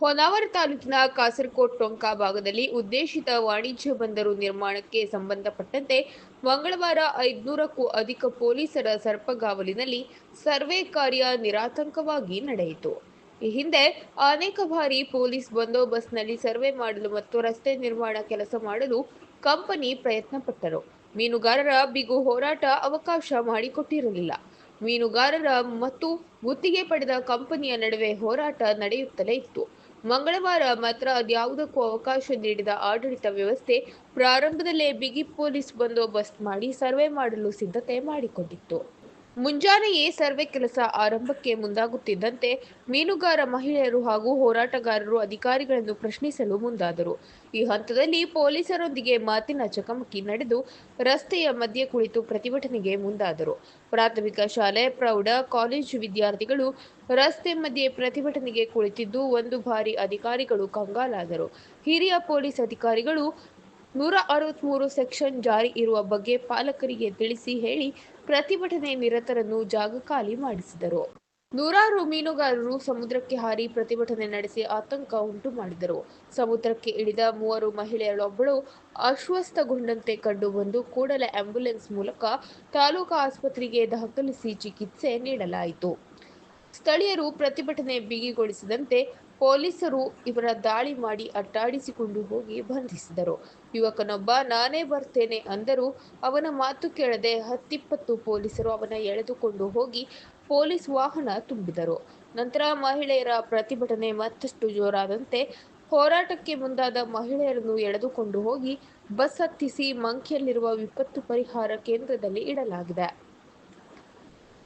ಹೊನ್ನಾವರ ತಾಲೂಕಿನ ಕಾಸರಕೋಟ್ ಟೊಂಕಾ ಭಾಗದಲ್ಲಿ ಉದ್ದೇಶಿತ ವಾಣಿಜ್ಯ ಬಂದರು ನಿರ್ಮಾಣಕ್ಕೆ ಸಂಬಂಧಪಟ್ಟಂತೆ ಮಂಗಳವಾರ ಐದುನೂರಕ್ಕೂ ಅಧಿಕ ಪೊಲೀಸರ ಸರ್ಪಗಾವಲಿನಲ್ಲಿ ಸರ್ವೆ ಕಾರ್ಯ ನಿರಾತಂಕವಾಗಿ ನಡೆಯಿತು. ಈ ಹಿಂದೆ ಅನೇಕ ಬಾರಿ ಪೊಲೀಸ್ ಬಂದೋಬಸ್ತ್ನಲ್ಲಿ ಸರ್ವೆ ಮಾಡಲು ಮತ್ತು ರಸ್ತೆ ನಿರ್ಮಾಣ ಕೆಲಸ ಮಾಡಲು ಕಂಪನಿ ಪ್ರಯತ್ನ ಪಟ್ಟರು ಮೀನುಗಾರರ ಬಿಗು ಹೋರಾಟ ಅವಕಾಶ ಮಾಡಿಕೊಟ್ಟಿರಲಿಲ್ಲ. ಮೀನುಗಾರರ ಮತ್ತು ಗುತ್ತಿಗೆ ಪಡೆದ ಕಂಪನಿಯ ನಡುವೆ ಹೋರಾಟ ನಡೆಯುತ್ತಲೇ ಇತ್ತು. ಮಂಗಳವಾರ ಮಾತ್ರ ಅದ್ಯಾವುದಕ್ಕೂ ಅವಕಾಶ ನೀಡಿದ ಆಡಳಿತ ವ್ಯವಸ್ಥೆ ಪ್ರಾರಂಭದಲ್ಲೇ ಬಿಗಿ ಪೊಲೀಸ್ ಬಂದೋಬಸ್ತ್ ಮಾಡಿ ಸರ್ವೆ ಮಾಡಲು ಸಿದ್ಧತೆ ಮಾಡಿಕೊಂಡಿತ್ತು. ಮುಂಜಾನೆಯೇ ಸರ್ವೆ ಕೆಲಸ ಆರಂಭಕ್ಕೆ ಮುಂದಾಗುತ್ತಿದ್ದಂತೆ ಮೀನುಗಾರ ಮಹಿಳೆಯರು ಹಾಗೂ ಹೋರಾಟಗಾರರು ಅಧಿಕಾರಿಗಳನ್ನು ಪ್ರಶ್ನಿಸಲು ಮುಂದಾದರು. ಈ ಹಂತದಲ್ಲಿ ಪೊಲೀಸರೊಂದಿಗೆ ಮಾತಿನ ಚಕಮಕಿ ನಡೆದು ರಸ್ತೆಯ ಮಧ್ಯೆ ಕುಳಿತು ಪ್ರತಿಭಟನೆಗೆ ಮುಂದಾದರು. ಪ್ರಾಥಮಿಕ ಶಾಲೆ, ಪ್ರೌಢ, ಕಾಲೇಜು ವಿದ್ಯಾರ್ಥಿಗಳು ರಸ್ತೆ ಮಧ್ಯೆ ಪ್ರತಿಭಟನೆಗೆ ಕುಳಿತಿದ್ದು ಒಂದು ಬಾರಿ ಅಧಿಕಾರಿಗಳು ಕಂಗಾಲಾದರು. ಹಿರಿಯ ಪೊಲೀಸ್ ಅಧಿಕಾರಿಗಳು ನೂರ ಅರವತ್ಮೂರು ಸೆಕ್ಷನ್ ಜಾರಿ ಇರುವ ಬಗ್ಗೆ ಪಾಲಕರಿಗೆ ತಿಳಿಸಿ ಹೇಳಿ ಪ್ರತಿಭಟನೆ ನಿರತರನ್ನು ಜಾಗ ಖಾಲಿ ಮಾಡಿಸಿದರು. ನೂರಾರು ಮೀನುಗಾರರು ಸಮುದ್ರಕ್ಕೆ ಹಾರಿ ಪ್ರತಿಭಟನೆ ನಡೆಸಿ ಆತಂಕ ಉಂಟು ಮಾಡಿದರು. ಸಮುದ್ರಕ್ಕೆ ಇಳಿದ ಮೂವರು ಮಹಿಳೆಯರೊಬ್ಬಳು ಅಸ್ವಸ್ಥಗೊಂಡಂತೆ ಕಂಡುಬಂದು ಕೂಡಲೇ ಆಂಬ್ಯುಲೆನ್ಸ್ ಮೂಲಕ ತಾಲೂಕು ಆಸ್ಪತ್ರೆಗೆ ದಾಖಲಿಸಿ ಚಿಕಿತ್ಸೆ ನೀಡಲಾಯಿತು. ಸ್ಥಳೀಯರು ಪ್ರತಿಭಟನೆ ಬಿಗಿಗೊಳಿಸಿದಂತೆ ಪೊಲೀಸರು ಇವರ ದಾಳಿ ಮಾಡಿ ಅಟ್ಟಾಡಿಸಿಕೊಂಡು ಹೋಗಿ ಬಂಧಿಸಿದರು. ಯುವಕನೊಬ್ಬ, ನಾನೇ ಬರ್ತೇನೆ ಅಂದರೂ ಅವನ ಮಾತು ಕೇಳದೆ ಹತ್ತಿಪ್ಪತ್ತು ಪೊಲೀಸರು ಅವನ ಎಳೆದುಕೊಂಡು ಹೋಗಿ ಪೊಲೀಸ್ ವಾಹನ ತುಂಬಿದರು. ನಂತರ ಮಹಿಳೆಯರ ಪ್ರತಿಭಟನೆ ಮತ್ತಷ್ಟು ಜೋರಾದಂತೆ ಹೋರಾಟಕ್ಕೆ ಮುಂದಾದ ಮಹಿಳೆಯರನ್ನು ಎಳೆದುಕೊಂಡು ಹೋಗಿ ಬಸ್ ಹತ್ತಿಸಿ ಮಂಕಿಯಲ್ಲಿರುವ ವಿಪತ್ತು ಪರಿಹಾರ ಕೇಂದ್ರದಲ್ಲಿ ಇಡಲಾಗಿದೆ.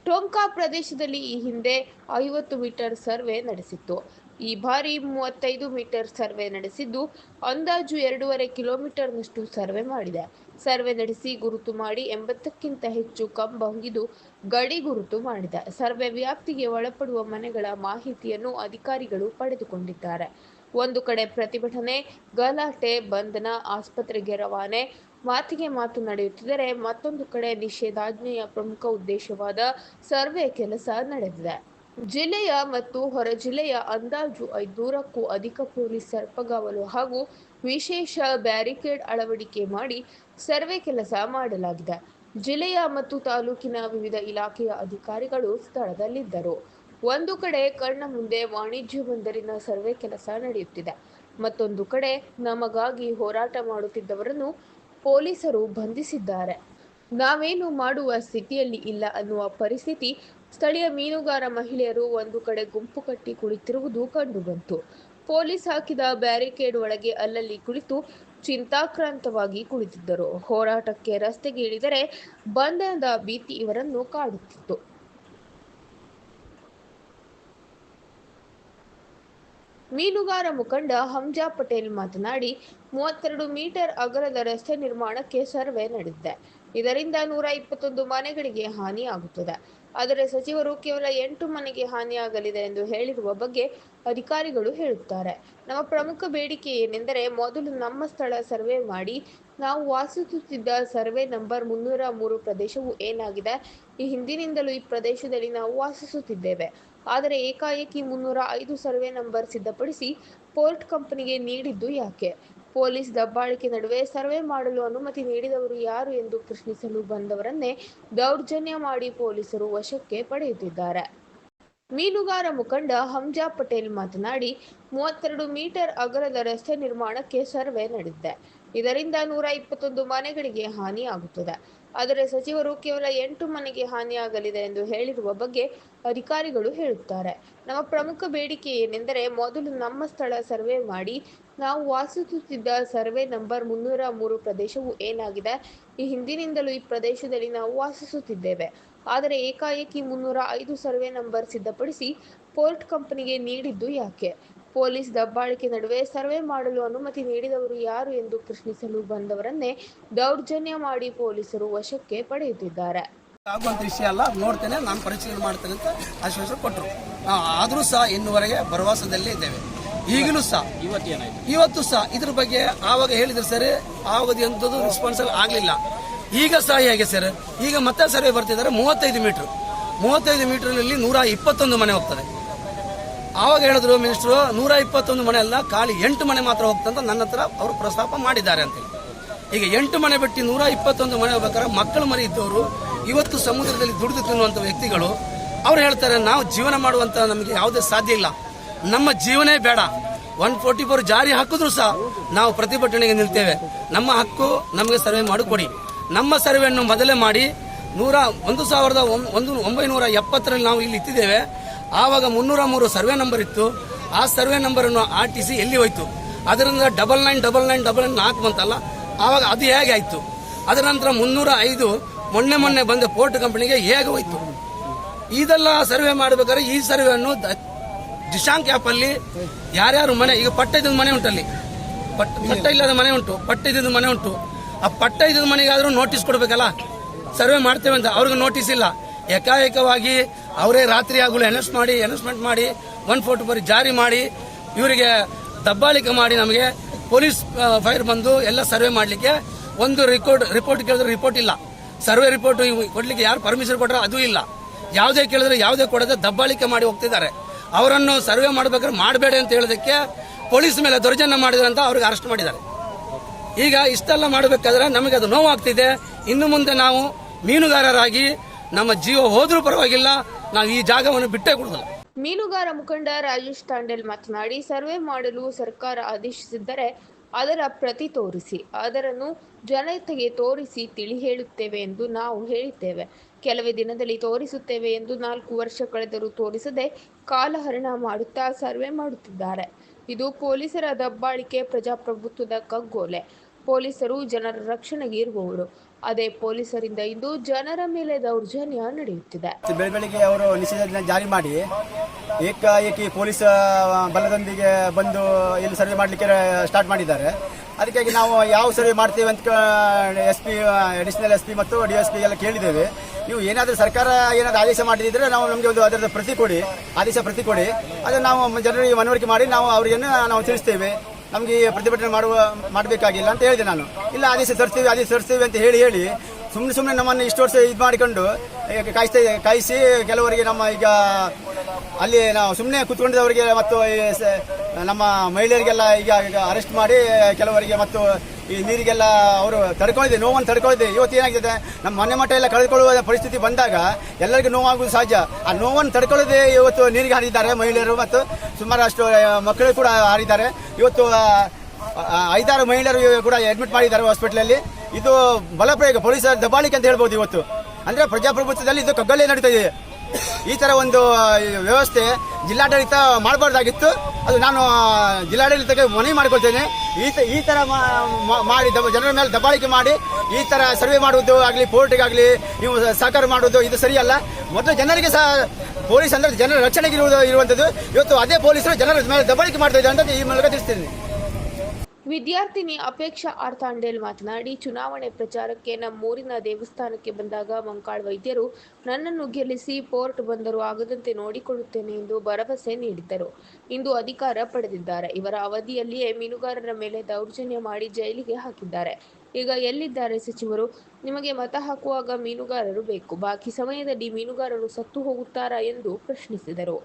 ಟೊಂಕಾ ಪ್ರದೇಶದಲ್ಲಿ ಈ ಹಿಂದೆ ಐವತ್ತು ಮೀಟರ್ ಸರ್ವೆ ನಡೆಸಿತ್ತು. ಈ ಬಾರಿ ಮೂವತ್ತೈದು ಮೀಟರ್ ಸರ್ವೆ ನಡೆಸಿದ್ದು, ಅಂದಾಜು ಎರಡೂವರೆ ಕಿಲೋಮೀಟರ್ನಷ್ಟು ಸರ್ವೆ ಮಾಡಿದೆ. ಸರ್ವೆ ನಡೆಸಿ ಗುರುತು ಮಾಡಿ ಎಂಬತ್ತಕ್ಕಿಂತ ಹೆಚ್ಚು ಕಂಬ ಹೊಂಗಿದು ಗಡಿ ಗುರುತು ಮಾಡಿದೆ. ಸರ್ವೆ ವ್ಯಾಪ್ತಿಗೆ ಒಳಪಡುವ ಮನೆಗಳ ಮಾಹಿತಿಯನ್ನು ಅಧಿಕಾರಿಗಳು ಪಡೆದುಕೊಂಡಿದ್ದಾರೆ. ಒಂದು ಕಡೆ ಪ್ರತಿಭಟನೆ, ಗಲಾಟೆ, ಬಂಧನ, ಆಸ್ಪತ್ರೆಗೆ ರವಾನೆ, ಮಾತಿಗೆ ಮಾತು ನಡೆಯುತ್ತಿದ್ದರೆ ಮತ್ತೊಂದು ಕಡೆ ನಿಷೇಧಾಜ್ಞೆಯ ಪ್ರಮುಖ ಉದ್ದೇಶವಾದ ಸರ್ವೆ ಕೆಲಸ ನಡೆದಿದೆ. ಜಿಲ್ಲೆಯ ಮತ್ತು ಹೊರ ಜಿಲ್ಲೆಯ ಅಂದಾಜು ಐದುನೂರಕ್ಕೂ ಅಧಿಕ ಪೊಲೀಸ್ ಸರ್ಪಗಾವಲು ಹಾಗೂ ವಿಶೇಷ ಬ್ಯಾರಿಕೇಡ್ ಅಳವಡಿಕೆ ಮಾಡಿ ಸರ್ವೆ ಕೆಲಸ ಮಾಡಲಾಗಿದೆ. ಜಿಲ್ಲೆಯ ಮತ್ತು ತಾಲೂಕಿನ ವಿವಿಧ ಇಲಾಖೆಯ ಅಧಿಕಾರಿಗಳು ಸ್ಥಳದಲ್ಲಿದ್ದರು. ಒಂದು ಕಡೆ ಕಣ್ಣ ಮುಂದೆ ವಾಣಿಜ್ಯ ಬಂದರಿನ ಸರ್ವೆ ಕೆಲಸ ನಡೆಯುತ್ತಿದೆ. ಮತ್ತೊಂದು ಕಡೆ ನಮಗಾಗಿ ಹೋರಾಟ ಮಾಡುತ್ತಿದ್ದವರನ್ನು ಪೊಲೀಸರು ಬಂಧಿಸಿದ್ದಾರೆ. ನಾವೇನು ಮಾಡುವ ಸ್ಥಿತಿಯಲ್ಲಿ ಇಲ್ಲ ಅನ್ನುವ ಪರಿಸ್ಥಿತಿ ಸ್ಥಳೀಯ ಮೀನುಗಾರ ಮಹಿಳೆಯರು ಒಂದು ಕಡೆ ಗುಂಪು ಕಟ್ಟಿ ಕುಳಿತಿರುವುದು ಕಂಡುಬಂತು. ಪೊಲೀಸ್ ಹಾಕಿದ ಬ್ಯಾರಿಕೇಡ್ ಒಳಗೆ ಅಲ್ಲಲ್ಲಿ ಕುಳಿತು ಚಿಂತಾಕ್ರಾಂತವಾಗಿ ಕುಳಿತಿದ್ದರು. ಹೋರಾಟಕ್ಕೆ ರಸ್ತೆಗೆ ಇಳಿದರೆ ಬಂಧನದ ಭೀತಿ ಇವರನ್ನು ಕಾಡುತ್ತಿತ್ತು. ಮೀನುಗಾರ ಮುಖಂಡ ಹಂಜಾ ಪಟೇಲ್ ಮಾತನಾಡಿ, ಮೂವತ್ತೆರಡು ಮೀಟರ್ ಅಗಲದ ರಸ್ತೆ ನಿರ್ಮಾಣಕ್ಕೆ ಸರ್ವೆ ನಡೆದಿದೆ. ಇದರಿಂದ ನೂರ ಇಪ್ಪತ್ತೊಂದು ಮನೆಗಳಿಗೆ ಹಾನಿಯಾಗುತ್ತದೆ. ಆದರೆ ಸಚಿವರು ಕೇವಲ ಎಂಟು ಮನೆಗೆ ಹಾನಿಯಾಗಲಿದೆ ಎಂದು ಹೇಳಿರುವ ಬಗ್ಗೆ ಅಧಿಕಾರಿಗಳು ಹೇಳುತ್ತಾರೆ. ನಮ್ಮ ಪ್ರಮುಖ ಬೇಡಿಕೆ ಏನೆಂದರೆ ಮೊದಲು ನಮ್ಮ ಸ್ಥಳ ಸರ್ವೆ ಮಾಡಿ, ನಾವು ವಾಸಿಸುತ್ತಿದ್ದ ಸರ್ವೆ ನಂಬರ್ ಮುನ್ನೂರ ಮೂರು ಪ್ರದೇಶವು ಏನಾಗಿದೆ? ಈ ಹಿಂದಿನಿಂದಲೂ ಈ ಪ್ರದೇಶದಲ್ಲಿ ನಾವು ವಾಸಿಸುತ್ತಿದ್ದೇವೆ. ಆದರೆ ಏಕಾಏಕಿ ಮುನ್ನೂರ ಐದು ಸರ್ವೆ ನಂಬರ್ ಸಿದ್ಧಪಡಿಸಿ ಪೋರ್ಟ್ ಕಂಪನಿಗೆ ನೀಡಿದ್ದು ಯಾಕೆ? ಪೊಲೀಸ್ ದಬ್ಬಾಳಿಕೆ ನಡುವೆ ಸರ್ವೆ ಮಾಡಲು ಅನುಮತಿ ನೀಡಿದವರು ಯಾರು ಎಂದು ಪ್ರಶ್ನಿಸಲು ಬಂದವರನ್ನೇ ದೌರ್ಜನ್ಯ ಮಾಡಿ ಪೊಲೀಸರು ವಶಕ್ಕೆ ಪಡೆಯುತ್ತಿದ್ದಾರೆ. ಮೀನುಗಾರ ಮುಖಂಡ ಹಂಜಾ ಪಟೇಲ್ ಮಾತನಾಡಿ, ಮೂವತ್ತೆರಡು ಮೀಟರ್ ಅಗಲದ ರಸ್ತೆ ನಿರ್ಮಾಣಕ್ಕೆ ಸರ್ವೆ ನಡೆದಿದೆ. ಇದರಿಂದ ನೂರ ಇಪ್ಪತ್ತೊಂದು ಮನೆಗಳಿಗೆ ಹಾನಿಯಾಗುತ್ತದೆ. ಆದರೆ ಸಚಿವರು ಕೇವಲ ಎಂಟು ಮನೆಗೆ ಹಾನಿಯಾಗಲಿದೆ ಎಂದು ಹೇಳಿರುವ ಬಗ್ಗೆ ಅಧಿಕಾರಿಗಳು ಹೇಳುತ್ತಾರೆ. ನಮ್ಮ ಪ್ರಮುಖ ಬೇಡಿಕೆ ಏನೆಂದರೆ, ಮೊದಲು ನಮ್ಮ ಸ್ಥಳ ಸರ್ವೆ ಮಾಡಿ ನಾವು ವಾಸಿಸುತ್ತಿದ್ದ ಸರ್ವೆ ನಂಬರ್ ಮುನ್ನೂರ ಮೂರು ಪ್ರದೇಶವು ಏನಾಗಿದೆ? ಈ ಹಿಂದಿನಿಂದಲೂ ಈ ಪ್ರದೇಶದಲ್ಲಿ ನಾವು ವಾಸಿಸುತ್ತಿದ್ದೇವೆ. ಆದರೆ ಏಕಾಏಕಿ ಮುನ್ನೂರ ಐದು ಸರ್ವೆ ನಂಬರ್ ಸಿದ್ಧಪಡಿಸಿ ಪೋರ್ಟ್ ಕಂಪನಿಗೆ ನೀಡಿದ್ದು ಯಾಕೆ? ಪೊಲೀಸ್ ದಬ್ಬಾಳಿಕೆ ನಡುವೆ ಸರ್ವೆ ಮಾಡಲು ಅನುಮತಿ ನೀಡಿದವರು ಯಾರು ಎಂದು ಪ್ರಶ್ನಿಸಲು ಬಂದವರನ್ನೇ ದೌರ್ಜನ್ಯ ಮಾಡಿ ಪೊಲೀಸರು ವಶಕ್ಕೆ ಪಡೆಯುತ್ತಿದ್ದಾರೆ. ಆಗುವಂತ ವಿಷಯ ಅಲ್ಲ, ನೋಡ್ತೇನೆ, ನಾನು ಪರಿಶೀಲನೆ ಮಾಡ್ತೇನೆ ಅಂತ ಆಶ್ವಾಸ ಕೊಟ್ಟರು ಆದರೂ ಸಹ ಇನ್ನುವರೆಗೆ ಭರವಸೆದಲ್ಲೇ ಇದ್ದೇವೆ. ಈಗಲೂ ಸಹ. ಇವತ್ತು ಸಹ ಇದ್ರ ಬಗ್ಗೆ ಆವಾಗ ಹೇಳಿದ್ರು ಸರ್ ಆವಾಗ ಎಂಥದ್ದು ರೆಸ್ಪಾನ್ಸಿಬಲ್ ಆಗಲಿಲ್ಲ. ಈಗ ಸಹ ಹೇಗೆ ಸರ್? ಈಗ ಮತ್ತೆ ಸರ್ವೆ ಬರ್ತಿದ್ದಾರೆ ಮೂವತ್ತೈದು ಮೀಟರ್. ಮೂವತ್ತೈದು ಮೀಟರ್ನಲ್ಲಿ ನೂರ ಇಪ್ಪತ್ತೊಂದು ಮನೆ ಹೋಗ್ತದೆ. ಆವಾಗ ಹೇಳಿದ್ರು ಮಿನಿಸ್ಟ್ರು ನೂರ ಇಪ್ಪತ್ತೊಂದು ಮನೆ ಅಲ್ಲ ಖಾಲಿ ಎಂಟು ಮನೆ ಮಾತ್ರ ಹೋಗ್ತಂತ ನನ್ನ ಹತ್ರ ಅವರು ಪ್ರಸ್ತಾಪ ಮಾಡಿದ್ದಾರೆ ಅಂತೇಳಿ ಈಗ ಎಂಟು ಮನೆ ಬಿಟ್ಟು ನೂರ ಇಪ್ಪತ್ತೊಂದು ಮನೆ ಹೋಗ್ಬೇಕಾದ್ರೆ ಮಕ್ಕಳು ಮರಿ ಇದ್ದವರು ಇವತ್ತು ಸಮುದ್ರದಲ್ಲಿ ದುಡಿದು ತಿನ್ನುವಂಥ ವ್ಯಕ್ತಿಗಳು ಅವ್ರು ಹೇಳ್ತಾರೆ ನಾವು ಜೀವನ ಮಾಡುವಂತ ನಮಗೆ ಯಾವುದೇ ಸಾಧ್ಯ ಇಲ್ಲ. ನಮ್ಮ ಜೀವನೇ ಬೇಡ. ಒನ್ ಫೋರ್ಟಿ ಫೋರ್ ಜಾರಿ ಹಾಕಿದ್ರು ಸಹ ನಾವು ಪ್ರತಿಭಟನೆಗೆ ನಿಲ್ತೇವೆ. ನಮ್ಮ ಹಕ್ಕು ನಮಗೆ ಸರ್ವೆ ಮಾಡಿಕೊಡಿ. ನಮ್ಮ ಸರ್ವೆಯನ್ನು ಮೊದಲೇ ಮಾಡಿ ನೂರ, ಒಂದು ಸಾವಿರದ ಒಂದು, ಒಂಬೈನೂರ ಎಪ್ಪತ್ತರಲ್ಲಿ ನಾವು ಇಲ್ಲಿ ಇತ್ತಿದ್ದೇವೆ ಆವಾಗ ಮುನ್ನೂರ ಮೂರು ಸರ್ವೆ ನಂಬರ್ ಇತ್ತು. ಆ ಸರ್ವೆ ನಂಬರನ್ನು ಆರ್ ಟಿ ಸಿ ಎಲ್ಲಿ ಹೋಯ್ತು? ಅದರಿಂದ double nine double nine double nine ನಾಲ್ಕು ಬಂತಲ್ಲ? ಆವಾಗ ಅದು ಹೇಗೆ ಆಯಿತು? ಅದರ ನಂತರ ಮುನ್ನೂರ ಐದು ಮೊನ್ನೆ ಮೊನ್ನೆ ಬಂದ ಪೋರ್ಟ್ ಕಂಪನಿಗೆ ಹೇಗೆ ಹೋಯ್ತು? ಇದೆಲ್ಲ ಸರ್ವೆ ಮಾಡಬೇಕಾದ್ರೆ ಈ ಸರ್ವೆಯನ್ನು ದ- ದಿಶಾಂಕ್ ಆ್ಯಪ್ ಅಲ್ಲಿ ಯಾರ್ಯಾರು ಮನೆ, ಈಗ ಪಟ್ಟ ಇದ್ದ ಮನೆ ಉಂಟಲ್ಲಿ. ಪಟ್ಟ ಪಟ್ಟ ಇಲ್ಲದ ಮನೆ ಉಂಟು, ಪಟ್ಟ ಇದ್ದ ಮನೆ ಉಂಟು. ಆ ಪಟ್ಟ ಇದ್ದದ ಮನೆಗಾದರೂ ನೋಟಿಸ್ ಕೊಡ್ಬೇಕಲ್ಲ? ಸರ್ವೆ ಮಾಡ್ತೇವೆ ಅಂತ, ಅವ್ರಿಗೆ ನೋಟಿಸ್ ಇಲ್ಲ. ಏಕಾಏಕವಾಗಿ ಅವರೇ ರಾತ್ರಿ ಆಗಲು ಅನೌನ್ಸ್ ಮಾಡಿ ಅನೌನ್ಸ್ಮೆಂಟ್ ಮಾಡಿ ಒನ್ ಫೋರ್ಟಿ ಫೋರ್ ಜಾರಿ ಮಾಡಿ, ಇವರಿಗೆ ದಬ್ಬಾಳಿಕೆ ಮಾಡಿ ನಮಗೆ ಪೊಲೀಸ್ ಫೈರ್ ಬಂದು ಎಲ್ಲ ಸರ್ವೆ ಮಾಡಲಿಕ್ಕೆ ಒಂದು ರಿಕಾರ್ಡ್ ರಿಪೋರ್ಟ್ ಕೇಳಿದ್ರೆ ರಿಪೋರ್ಟ್ ಇಲ್ಲ. ಸರ್ವೆ ರಿಪೋರ್ಟ್ ಕೊಡಲಿಕ್ಕೆ ಯಾರು ಪರ್ಮಿಷನ್ ಕೊಟ್ಟರೆ ಅದು ಇಲ್ಲ. ಯಾವುದೇ ಕೇಳಿದ್ರೆ ಯಾವುದೇ ಕೊಡದೆ ದಬ್ಬಾಳಿಕೆ ಮಾಡಿ ಹೋಗ್ತಿದ್ದಾರೆ. ಅವರನ್ನು ಸರ್ವೆ ಮಾಡಬೇಕಾದ್ರೆ ಮಾಡಬೇಡಿ ಅಂತ ಹೇಳೋದಕ್ಕೆ ಪೊಲೀಸ್ ಮೇಲೆ ದೌರ್ಜನ್ಯ ಅಂತ ಅವ್ರಿಗೆ ಅರೆಸ್ಟ್ ಮಾಡಿದ್ದಾರೆ. ಈಗ ಇಷ್ಟೆಲ್ಲ ಮಾಡಬೇಕಾದ್ರೆ ನಮಗೆ ಅದು ನೋವಾಗ್ತಿದೆ. ಇನ್ನು ಮುಂದೆ ನಾವು ಮೀನುಗಾರರಾಗಿ ನಮ್ಮ ಜೀವ ಹೋದ್ರೂ ಪರವಾಗಿಲ್ಲ, ನಾವು ಈ ಜಾಗವನ್ನು ಬಿಟ್ಟೇ ಕೊಡೋದಿಲ್ಲ ಮೀನುಗಾರ ಮುಖಂಡ ರಾಜೇಶ್ ತಾಂಡೆಲ್ ಮಾತನಾಡಿ, ಸರ್ವೆ ಮಾಡಲು ಸರ್ಕಾರ ಆದೇಶಿಸಿದ್ದರೆ ಅದರ ಪ್ರತಿ ತೋರಿಸಿ, ಅದರನ್ನು ಜನತೆಗೆ ತೋರಿಸಿ ತಿಳಿ ಹೇಳುತ್ತೇವೆ ಎಂದು ನಾವು ಹೇಳಿದ್ದೇವೆ. ಕೆಲವೇ ದಿನದಲ್ಲಿ ತೋರಿಸುತ್ತೇವೆ ಎಂದು ನಾಲ್ಕು ವರ್ಷ ಕಳೆದರೂ ತೋರಿಸದೆ ಕಾಲಹರಣ ಮಾಡುತ್ತಾ ಸರ್ವೆ ಮಾಡುತ್ತಿದ್ದಾರೆ. ಇದು ಪೊಲೀಸರ ದಬ್ಬಾಳಿಕೆ ಪ್ರಜಾಪ್ರಭುತ್ವದ ಕಗ್ಗೋಲೆ. ಪೊಲೀಸರು ಜನರ ರಕ್ಷಣೆಗೆ ಇರುವವರು. ಅದೇ ಪೊಲೀಸರಿಂದ ಇಂದು ಜನರ ಮೇಲೆ ದೌರ್ಜನ್ಯ ನಡೆಯುತ್ತಿದೆ. ಬೆಳ ಬೆಳಿಗ್ಗೆ ಅವರು ನಿಷೇಧಾಜ್ಞೆ ಜಾರಿ ಮಾಡಿ ಏಕಾಏಕಿ ಪೊಲೀಸ್ ಬಲದೊಂದಿಗೆ ಬಂದು ಇಲ್ಲಿ ಸರ್ವೆ ಮಾಡಲಿಕ್ಕೆ ಸ್ಟಾರ್ಟ್ ಮಾಡಿದ್ದಾರೆ. ಅದಕ್ಕಾಗಿ ನಾವು ಯಾವ ಸರ್ವೆ ಮಾಡ್ತೇವೆ ಅಂತ S P additional S P ಮತ್ತು ಡಿ ಎಸ್ ಪಿ ಎಲ್ಲ ಕೇಳಿದ್ದೇವೆ. ನೀವು ಏನಾದರೂ ಸರ್ಕಾರ ಏನಾದರೂ ಆದೇಶ ಮಾಡಿದ್ರೆ ನಾವು ನಮಗೆ ಒಂದು ಅದರ ಪ್ರತಿ ಕೊಡಿ, ಆದೇಶ ಪ್ರತಿ ಕೊಡಿ. ಅದನ್ನು ನಾವು ಜನರಿಗೆ ಮನವರಿಕೆ ಮಾಡಿ ನಾವು ಅವರಿಗೆ ನಾವು ತಿಳಿಸ್ತೇವೆ. ನಮಗೆ ಪ್ರತಿಭಟನೆ ಮಾಡುವ, ಮಾಡಬೇಕಾಗಿಲ್ಲ ಅಂತ ಹೇಳಿದೆ ನಾನು. ಇಲ್ಲ, ಆದೇಶ ತರ್ತೀವಿ ಆದೇಶ ತರಿಸ್ತೀವಿ ಅಂತ ಹೇಳಿ ಹೇಳಿ ಸುಮ್ಮನೆ ಸುಮ್ಮನೆ ನಮ್ಮನ್ನು ಇಷ್ಟು ವರ್ಷ ಇದು ಮಾಡಿಕೊಂಡು ಕಾಯಿಸ್ತಾ ಕಾಯಿಸಿ ಕೆಲವರಿಗೆ ನಮ್ಮ ಈಗ ಅಲ್ಲಿ ನಾವು ಸುಮ್ಮನೆ ಕೂತ್ಕೊಂಡಿದ್ದವರಿಗೆ ಮತ್ತು ನಮ್ಮ ಮಹಿಳೆಯರಿಗೆಲ್ಲ ಈಗ ಅರೆಸ್ಟ್ ಮಾಡಿ, ಕೆಲವರಿಗೆ ಮತ್ತು ಈ ನೀರಿಗೆಲ್ಲ ಅವರು ತಡ್ಕೊಂಡಿದ್ದೆ ನೋವನ್ನು ತಡ್ಕೊಂಡಿದ್ದೆ ಇವತ್ತು ಏನಾಗಿದೆ ನಮ್ಮ ಮನೆ ಮಠ ಎಲ್ಲ ಕಳೆದುಕೊಳ್ಳುವ ಪರಿಸ್ಥಿತಿ ಬಂದಾಗ ಎಲ್ಲರಿಗೂ ನೋವಾಗುವುದು ಸಹಜ ಆ ನೋವನ್ನು ತಡ್ಕೊಳ್ಳದೆ ಇವತ್ತು ನೀರಿಗೆ ಹಾರಿದ್ದಾರೆ ಮಹಿಳೆಯರು ಮತ್ತು ಸುಮಾರಷ್ಟು ಮಕ್ಕಳು ಕೂಡ ಹಾರಿದ್ದಾರೆ. ಇವತ್ತು ಐದಾರು ಮಹಿಳೆಯರು ಕೂಡ ಅಡ್ಮಿಟ್ ಮಾಡಿದ್ದಾರೆ ಹಾಸ್ಪಿಟ್ಲಲ್ಲಿ ಇದು ಬಲಪ್ರಯೋಗ, ಪೊಲೀಸರ ದಬಾಳಿಕೆ ಅಂತ ಹೇಳ್ಬೋದು ಇವತ್ತು. ಅಂದ್ರೆ ಪ್ರಜಾಪ್ರಭುತ್ವದಲ್ಲಿ ಇದು ಕಗ್ಗಲ್ಲೇ ನಡೀತಾ ಇದೆ. ಈ ತರ ಒಂದು ವ್ಯವಸ್ಥೆ ಜಿಲ್ಲಾಡಳಿತ ಮಾಡಬಾರ್ದಾಗಿತ್ತು. ಅದು ನಾನು ಜಿಲ್ಲಾಡಳಿತಕ್ಕೆ ಮನವಿ ಮಾಡಿಕೊಳ್ತೇನೆ. ಈ ಈ ಮಾ- ಮಾಡಿ ಜನರ ಮೇಲೆ ದಬ್ಬಾಳಿಕೆ ಮಾಡಿ, ಈ ತರ ಸರ್ವೆ ಮಾಡುವುದು ಆಗಲಿ, ಪೋರ್ಟಿಗಾಗಲಿ, ನೀವು ಸಹಕಾರ ಮಾಡುವುದು ಇದು ಸರಿಯಲ್ಲ. ಮೊದಲು ಜನರಿಗೆ ಸಹ, ಪೊಲೀಸ್ ಅಂದ್ರೆ ಜನರ ರಕ್ಷಣೆಗೆ ಇರುವುದು ಇರುವಂತದ್ದು. ಇವತ್ತು ಅದೇ ಪೊಲೀಸರು ಜನರ ಮೇಲೆ ದಬ್ಬಾಳಿಕೆ ಮಾಡ್ತಾ ಇದ್ದಾರೆ ಅಂತ ಈ ಮೂಲಕ ತಿಳಿಸ್ತೇನೆ. ವಿದ್ಯಾರ್ಥಿನಿ ಅಪೇಕ್ಷಾ ಆರ್ ತಾಂಡೇಲ್ ಮಾತನಾಡಿ, ಚುನಾವಣೆ ಪ್ರಚಾರಕ್ಕೆ ನಮ್ಮೂರಿನ ದೇವಸ್ಥಾನಕ್ಕೆ ಬಂದಾಗ ಮಂಕಾಳ್ ವೈದ್ಯರು ನನ್ನನ್ನು ಗೆಲ್ಲಿಸಿ ಪೋರ್ಟ್ ಬಂದರು ಆಗದಂತೆ ನೋಡಿಕೊಳ್ಳುತ್ತೇನೆ ಎಂದು ಭರವಸೆ ನೀಡಿದ್ದರು. ಇಂದು ಅಧಿಕಾರ ಪಡೆದಿದ್ದಾರೆ. ಇವರ ಅವಧಿಯಲ್ಲಿಯೇ ಮೀನುಗಾರರ ಮೇಲೆ ದೌರ್ಜನ್ಯ ಮಾಡಿ ಜೈಲಿಗೆ ಹಾಕಿದ್ದಾರೆ. ಈಗ ಎಲ್ಲಿದ್ದಾರೆ ಸಚಿವರು? ನಿಮಗೆ ಮತ ಹಾಕುವಾಗ ಮೀನುಗಾರರು ಬೇಕು. ಬಾಕಿ ಸಮಯದಲ್ಲಿ ಮೀನುಗಾರರು ಸತ್ತು ಹೋಗುತ್ತಾರಾ ಎಂದು ಪ್ರಶ್ನಿಸಿದರು.